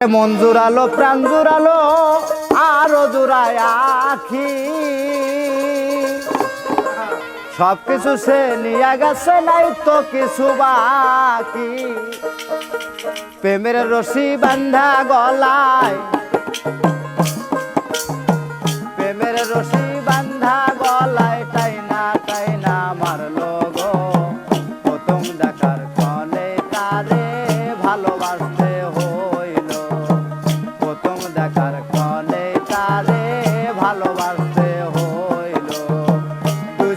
মন জুড়ালো প্রাণ জুড়ালো, আরও জুড়ায় আখি। সব কিছু সে নিয়ে গেছে, নাই তো কিছু বাকি। প্রেমের রশি বান্ধা গলায়, প্রেমের রশি বান্ধা গলায় তাই না তাই না মারলো গো। প্রথম দেখার ফলে তারে ভালোবাসতে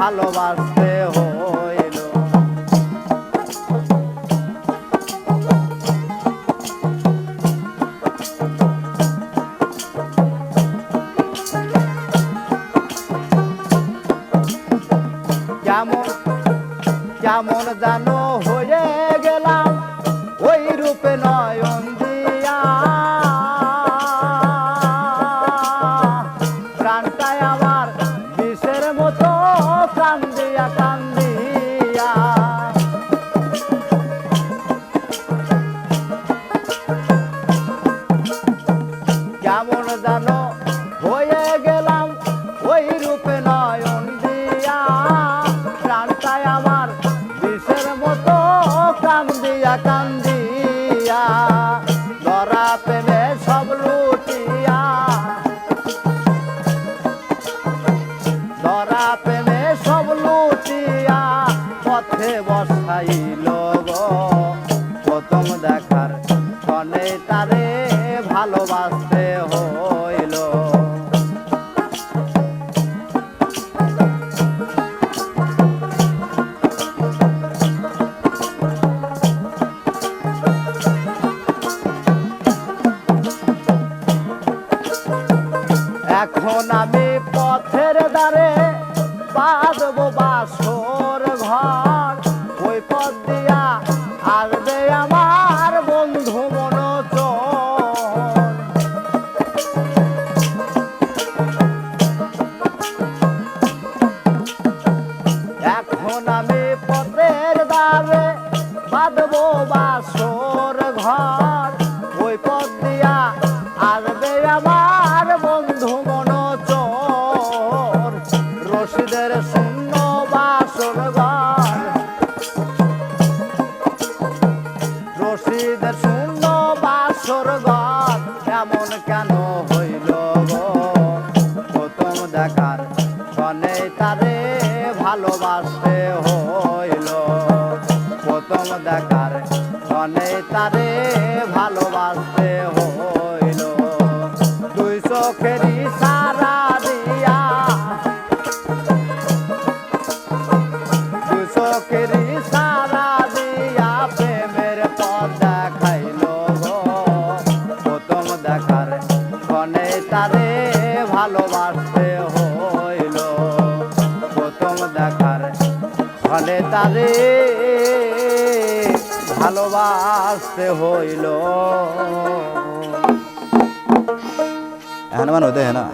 ভালোবাসতে হইল প্রথম দেখার তারে ভালোবাসতে হইল। এখন আমি পথের দ্বারে বাঁধবো বাসর। ঘর ওই পথ দিয়া আসবে আমার বন্ধু মনোচর। রশিদের শূন্য বাসর ঘর। রশিদের শূন্য বাসর ঘর, এমন কেন হইল প্রথম দেখার ক্ষণে তারে ভালোবাসতে হইল। প্রথম দেখার ক্ষণে তারে ভালোবাসতে হইল। দুই চোখেরই সারা দিয়া। দুই চোখেরই সারা দিয়া প্রেমের পথ দেখাইল প্রথম দেখার ক্ষণে তারে ভালোবাসতে হইল। প্রথম দেখার ক্ষণে তারে ভালোবাসতে হইল। হ্যাঁ মানে হতে হ্যাঁ না?